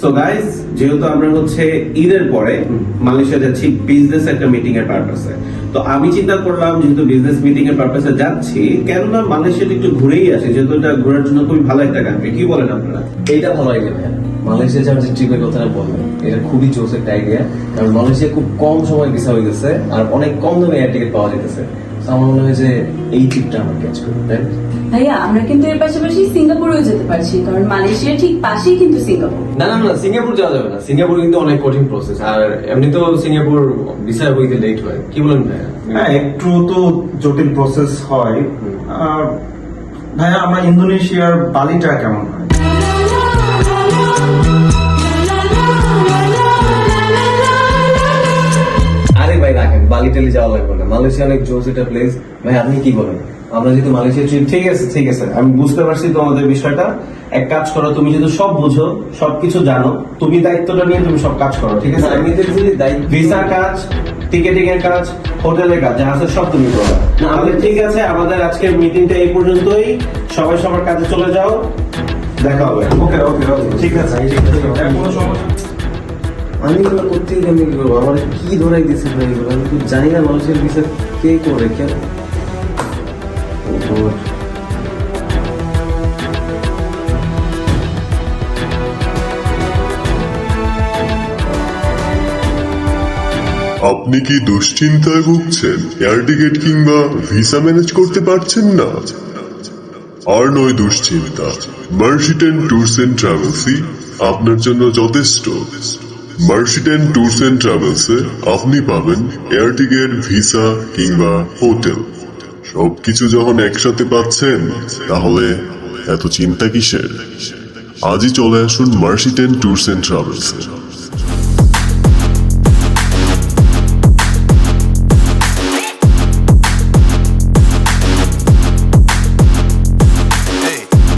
So যেহেতু আমরা হচ্ছে ঈদের পরে মালয়েশিয়া যাচ্ছি বিজনেস একটা মিটিং এর পারপাসে তো আমি চিন্তা করলাম, যেহেতু বিজনেস মিটিং এর পারপাসে যাচ্ছি, কেননা একটু ঘুরেই আসি, যেহেতু এটা ঘোরার জন্য খুবই ভালো একটা কান্ট্রি কি বলেন আপনারা? এইটা ভালো আইডিয়া মালয়েশিয়া যাওয়ার যে ট্রিপের কথাটা এটা খুবই জোস একটা আইডিয়া কারণ মালয়েশিয়া খুব কম সময় ভিসা হয়ে গেছে, আর অনেক কম দামে এয়ার টিকিট পাওয়া যেতেছে। আমার মনে হয় যে এই ট্রিপটা আমরা ক্যাচ করি তাই ভাইয়া আমরা কিন্তু এর পাশাপাশি সিঙ্গাপুরেও যেতে পারছি কারণ মালয়েশিয়ার ঠিক পাশেই কিন্তু সিঙ্গাপুর। না না না সিঙ্গাপুর যাওয়া যাবে না। সিঙ্গাপুর কিন্তু অনেক কঠিন প্রসেস আর এমনি তো সিঙ্গাপুর ভিসা হইতে লেট হয়। কি বলেন ভাইয়া? হ্যাঁ একটু তো জটিল প্রসেস হয়। আর ভাইয়া আমরা ইন্দোনেশিয়ার বালিটা কেমন হয়? বালি টেলি যাওয়া লাগবে না। মালয়েশিয়া অনেক জোস একটা প্লেস ভাই আপনি কি বলেন আমরা যেহেতু মালয়েশিয়া ট্রিপ ঠিক আছে ঠিক আছে। আমি বুঝতে পারছি তোমাদের বিষয়টা। এক কাজ করো তুমি যেহেতু সব বুঝো সবকিছু জানো তুমি দায়িত্বটা নিয়ে তুমি সব কাজ করো ঠিক আছে? আমি যদি দায়িত্ব ভিসার কাজ টিকেটিং এর কাজ হোটেলের কাজ যা আছে সব তুমি করো। আমাদের ঠিক আছে আমাদের আজকের মিটিংটা এই পর্যন্তই। সবাই সবার কাজে চলে যাও। দেখা হবে। ওকে ওকে ওকে ঠিক আছে ঠিক আছে কোনো সমস্যা আমি এগুলো করতে গেলে আমি করব আমার কি ধরাই দিচ্ছে ভাই এগুলো? আমি জানি না মানুষের ভিসা কে করে কেন আপনি কি দুশ্চিন্তায় ভুগছেন? এয়ার টিকিট কিংবা ভিসা ম্যানেজ করতে পারছেন না? আর নয় দুশ্চিন্তা। মার্শিটেন ট্যুরস এন্ড ট্রাভেলসই আপনার জন্য যথেষ্ট। মার্শিটেন ট্যুরস এন্ড ট্রাভেলসে আপনি পাবেন এয়ার টিকেট ভিসা কিংবা হোটেল সবকিছু যখন একসাথে পাচ্ছেন, তাহলে এত চিন্তা কিসের? আজই চলে আসুন মার্শিটেন ট্যুরস এন্ড ট্রাভেলসে